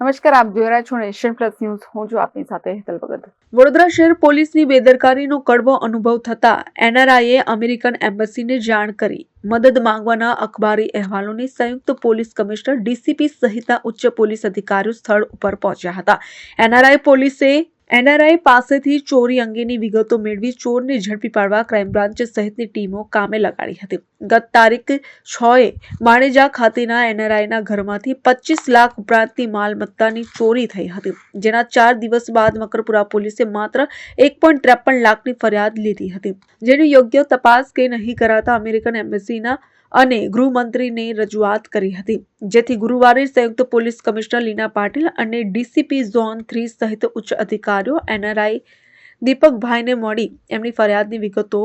નમસ્કાર, આપ જોઈ રહ્યા છો નેશન પ્લસ ન્યૂઝ. હું છું આપની સાથે હેતલ ભગત. વડોદરા શહેર પોલીસની બેદરકારીનો કડવો અનુભવ થતા એનઆરઆઈએ અમેરિકન એમ્બસીને જાણ કરી. મદદ માંગવાના અખબારી અહેવાલોની સંયુક્ત પોલીસ કમિશનર ડીસીપી સહિતના ઉચ્ચ પોલીસ અધિકારીઓ સ્થળ ઉપર પહોંચ્યા હતા. એનઆરઆઈ પોલીસે એનઆરઆઈ પાસેથી ચોરી અંગેની વિગતો મેળવી ચોરને ઝડપી પાડવા ક્રાઇમ બ્રાન્ચ સહિતની ટીમો કામે લગાડી હતી. ગત તારીખ છ એ માણેજા ખાતેના એનઆરઆઈના ઘરમાંથી પચીસ લાખ ઉપરાંતની માલમત્તાની ચોરી થઈ હતી, જેના ચાર દિવસ બાદ મકરપુરા પોલીસે માત્ર એક પોઈન્ટ ત્રેપન લાખની ફરિયાદ લીધી હતી, જેની યોગ્ય તપાસ કે નહીં કરાતા અમેરિકન એમ્બસીના અને ગૃહમંત્રીને રજૂઆત કરી હતી. જેથી ગુરુવારે સંયુક્ત પોલીસ કમિશનર લીના પાટીલ અને ડીસીપી ઝોન થ્રી સહિત ઉચ્ચ અધિકારીઓ, એનઆરઆઈ દીપકભાઈને મળી એમની ફરિયાદની વિગતો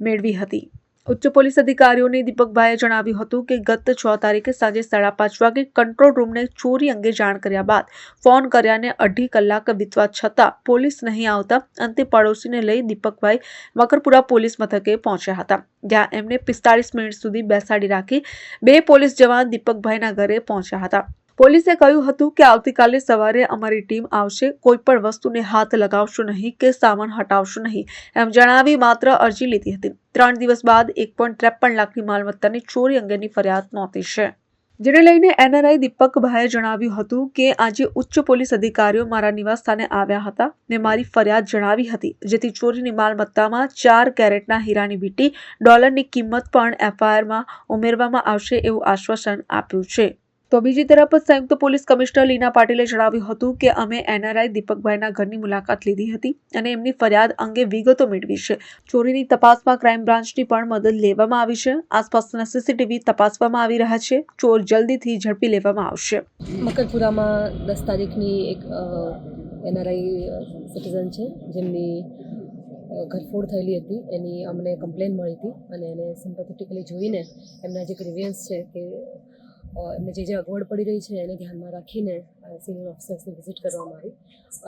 મેળવી હતી. ઉચ્ચ પોલીસ અધિકારીઓને દીપકભાઈએ જણાવ્યું હતું કે ગત છ તારીખે સાંજે સાડા પાંચ વાગે કંટ્રોલ રૂમને ચોરી અંગે જાણ કર્યા બાદ ફોન કર્યાને અઢી કલાક વીતવા છતાં પોલીસ નહીં આવતા અંતે પડોશીને લઈ દીપકભાઈ મકરપુરા પોલીસ મથકે પહોંચ્યા હતા. જ્યાં એમને પિસ્તાળીસ મિનિટ સુધી બેસાડી રાખી બે પોલીસ જવાન દીપકભાઈના ઘરે પહોંચ્યા હતા. પોલીસે કહ્યું હતું કે આવતીકાલે સવારે અમારી ટીમ આવશે. કોઈ પણ વસ્તુને હાથ લગાવશો નહીં કે સામાન હટાવશો નહીં એમ જણાવી માત્ર અરજી લીધી હતી. ત્રણ દિવસ બાદ એક પોઈન્ટ ત્રેપન લાખની માલમત્તાની ચોરી અંગેની ફરિયાદ નોંધી છે. જેને લઈને એનઆરઆઈ દીપકભાઈએ જણાવ્યું હતું કે આજે ઉચ્ચ પોલીસ અધિકારીઓ મારા નિવાસસ્થાને આવ્યા હતા ને મારી ફરિયાદ જણાવી હતી, જેથી ચોરીની માલમત્તામાં ચાર કેરેટના હીરાની વીટી, ડોલરની કિંમત પણ એફઆઈઆરમાં ઉમેરવામાં આવશે એવું આશ્વાસન આપ્યું છે. તો બીજી તરફ સંયુક્ત પોલીસ કમિશનર લીના પાટીલે જણાવ્યું હતું કે અમે એનઆરઆઈ દીપકભાઈના ઘરની મુલાકાત લીધી હતી અને એમની ફરિયાદ અંગે વિગતો મેળવી છે. ચોરીની તપાસમાં ક્રાઇમ બ્રાન્ચની પણ મદદ લેવામાં આવી છે. આસપાસના સીસીટીવી તપાસવામાં આવી રહ્યા છે. ચોર જલ્દીથી ઝડપી લેવામાં આવશે. મકરપુરામાં દસ તારીખની એક એનઆરઆઈ સિટીઝન છે. જેમની ઘરફોડ થયેલી હતી. એની અમને કમ્પ્લેન મળી હતી અને એને સિમ્પેથેટિકલી જોઈને એમના જે ગ્રીવિયન્સ છે કે એમને જે જે અગવડ પડી રહી છે એને ધ્યાનમાં રાખીને સિનિયર ઓફિસર્સને વિઝિટ કરવામાં આવી.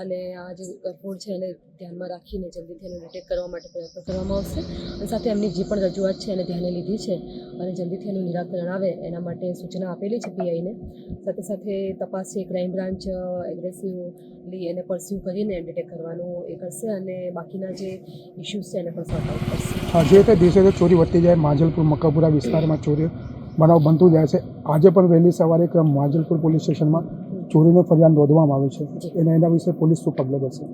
અને આ જે ઘરફોડ છે એને ધ્યાનમાં રાખીને જલ્દીથી એને ડિટેક્ટ કરવા માટે પ્રયત્ન કરવામાં આવશે. અને સાથે એમની જે પણ રજૂઆત છે એને ધ્યાને લીધી છે અને જલ્દીથી એનું નિરાકરણ આવે એના માટે સૂચના આપેલી છે પીઆઈને સાથે સાથે તપાસ છે ક્રાઇમ બ્રાન્ચ એગ્રેસિવલી એને પરસ્યુ કરીને ડિટેક્ટ કરવાનું એ કરશે અને બાકીના જે ઇસ્યુઝ છે એને પણ સોર્ટ આઉટ કરશે. જે દિવસે ચોરી વધતી જાય, માજલપુર મક્કાપુરા વિસ્તારમાં ચોરી બનાવ બનતું જાય છે. આજે પણ વહેલી સવારે એક માજલપુર પોલીસ સ્ટેશનમાં ચોરીની ફરિયાદ નોંધવામાં આવી છે. અને એના વિશે પોલીસ શું પગલાં લેશે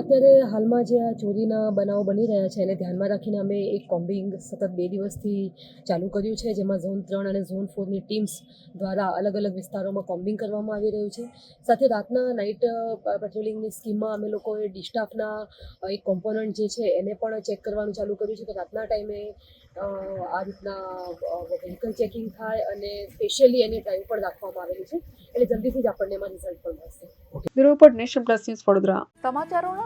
અત્યારે હાલમાં જે આ ચોરીના બનાવો બની રહ્યા છે એને ધ્યાનમાં રાખીને અમે એક કોમ્બિંગ સતત બે દિવસથી ચાલુ કર્યું છે જેમાં ઝોન ત્રણ અને ઝોન ફોરની ટીમ્સ દ્વારા અલગ અલગ વિસ્તારોમાં કોમ્બિંગ કરવામાં આવી રહ્યું છે. સાથે રાતના નાઇટ પેટ્રોલિંગની સ્કીમમાં અમે લોકોએ ડિસ્ટાફના એક કોમ્પોનન્ટ જે છે એને પણ ચેક કરવાનું ચાલુ કર્યું છે. કે રાતના ટાઈમે આ રીતના વ્હીકલ ચેકિંગ થાય અને સ્પેશિયલી એની ડ્રાઈવ પણ રાખવામાં આવેલી છે. એટલે જલ્દીથી જ આપણને એમાં રિઝલ્ટ પણ મળશે. Bureau nation plus news Vadodara. સમાચારોના